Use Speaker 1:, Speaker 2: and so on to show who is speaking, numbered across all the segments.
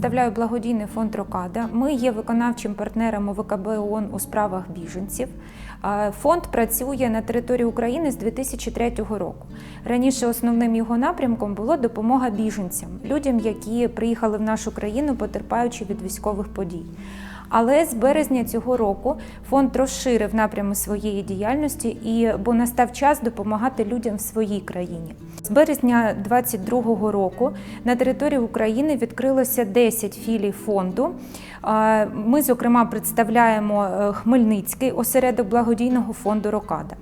Speaker 1: представляю благодійний фонд Рокада. Ми є виконавчим партнером ОВКБ ООН у справах біженців. Фонд працює на території України з 2003 року. Раніше основним його напрямком було допомога біженцям, людям, які приїхали в нашу країну, потерпаючи від військових подій. Але з березня цього року фонд розширив напрями своєї діяльності, і бо настав час допомагати людям в своїй країні. З березня 2022 року на території України відкрилося 10 філій фонду. Ми, зокрема, представляємо е, Хмельницький осередок благодійного фонду Рокада.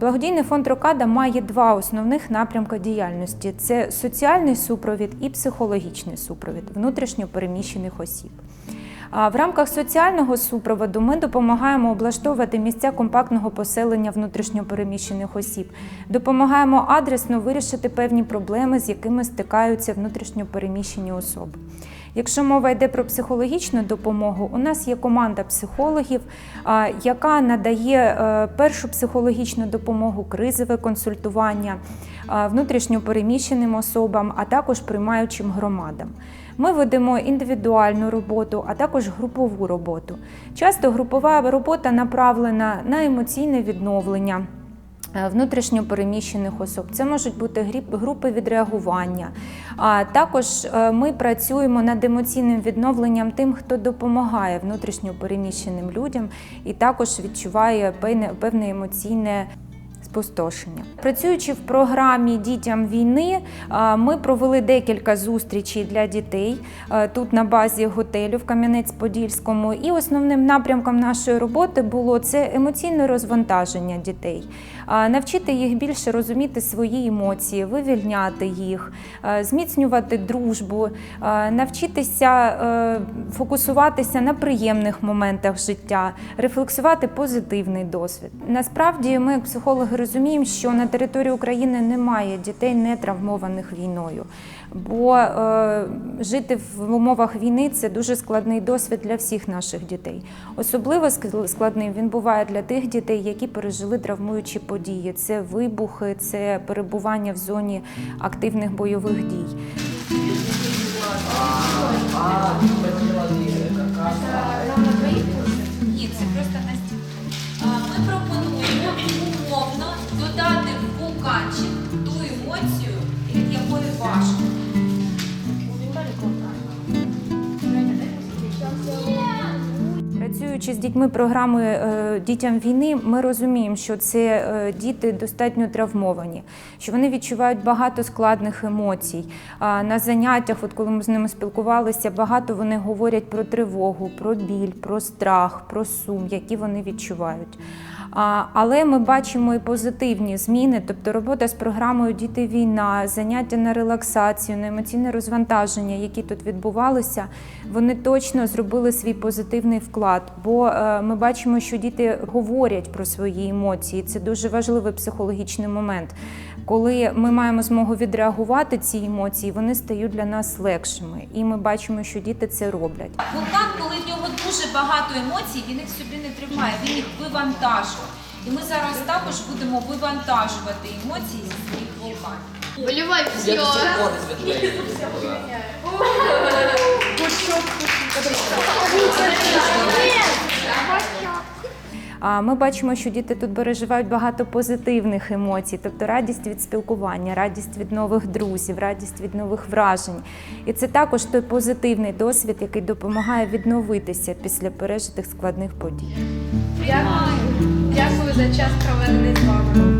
Speaker 1: Благодійний фонд Рокада має два основних напрямки діяльності: це соціальний супровід і психологічний супровід внутрішньо переміщених осіб. В рамках соціального супроводу ми допомагаємо облаштовувати місця компактного поселення внутрішньопереміщених осіб, допомагаємо адресно вирішити певні проблеми, з якими стикаються внутрішньопереміщені особи. Якщо мова йде про психологічну допомогу, у нас є команда психологів, яка надає е, першу психологічну допомогу, кризове консультування а, внутрішньопереміщеним особам, а також приймаючим громадам. Ми ведемо індивідуальну роботу, а також групову роботу. Часто групова робота направлена на емоційне відновлення. Е, Внутрішньо переміщених особ це можуть бути групи відреагування. А також е, ми працюємо над емоційним відновленням тим, хто допомагає внутрішньо переміщеним людям і також відчуває певне емоційне спустошення. Працюючи в програмі Дітям війни, ми провели декілька зустрічей для дітей тут на базі готелю в Кам'янець-Подільському. І основним напрямком нашої роботи було це емоційне розвантаження дітей, навчити їх більше розуміти свої емоції, вивільняти їх, зміцнювати дружбу, навчитися е, фокусуватися на приємних моментах життя, рефлексувати позитивний досвід. Насправді, ми, як психологи, розуміємо, що на території України немає дітей, не травмованих війною. Бо е, жити в умовах війни це дуже складний досвід для всіх наших дітей. Особливо складним він буває для тих дітей, які пережили травмуючі події. Це вибухи, це перебування в зоні активних бойових дій.
Speaker 2: Ту емоцію, від якої важко.
Speaker 1: Працюючи з дітьми програми е, дітям війни, ми розуміємо, що це е, діти достатньо травмовані, що вони відчувають багато складних емоцій. На заняттях, от коли ми з ними спілкувалися, багато вони говорять про тривогу, про біль, про страх, про сум, які вони відчувають. Але ми бачимо і позитивні зміни, тобто робота з програмою Діти війна, заняття на релаксацію, на емоційне розвантаження, які тут відбувалися, вони точно зробили свій позитивний вклад. Бо е, ми бачимо, що діти говорять про свої емоції. Це дуже важливий психологічний момент. Коли ми маємо змогу відреагувати ці емоції, вони стають для нас легшими. І ми бачимо, що діти це роблять.
Speaker 2: Вулкан, коли в нього дуже багато емоцій, він їх собі не тримає, він їх вивантажує. І ми зараз також будемо вивантажувати емоції зі своїх вулканів.
Speaker 3: Болевой все.
Speaker 1: А ми бачимо, що діти тут переживають багато позитивних емоцій, тобто радість від спілкування, радість від нових друзів, радість від нових вражень. І це також той позитивний досвід, який допомагає відновитися після пережитих складних подій.
Speaker 3: Дякую. Дякую за час проведений з вами.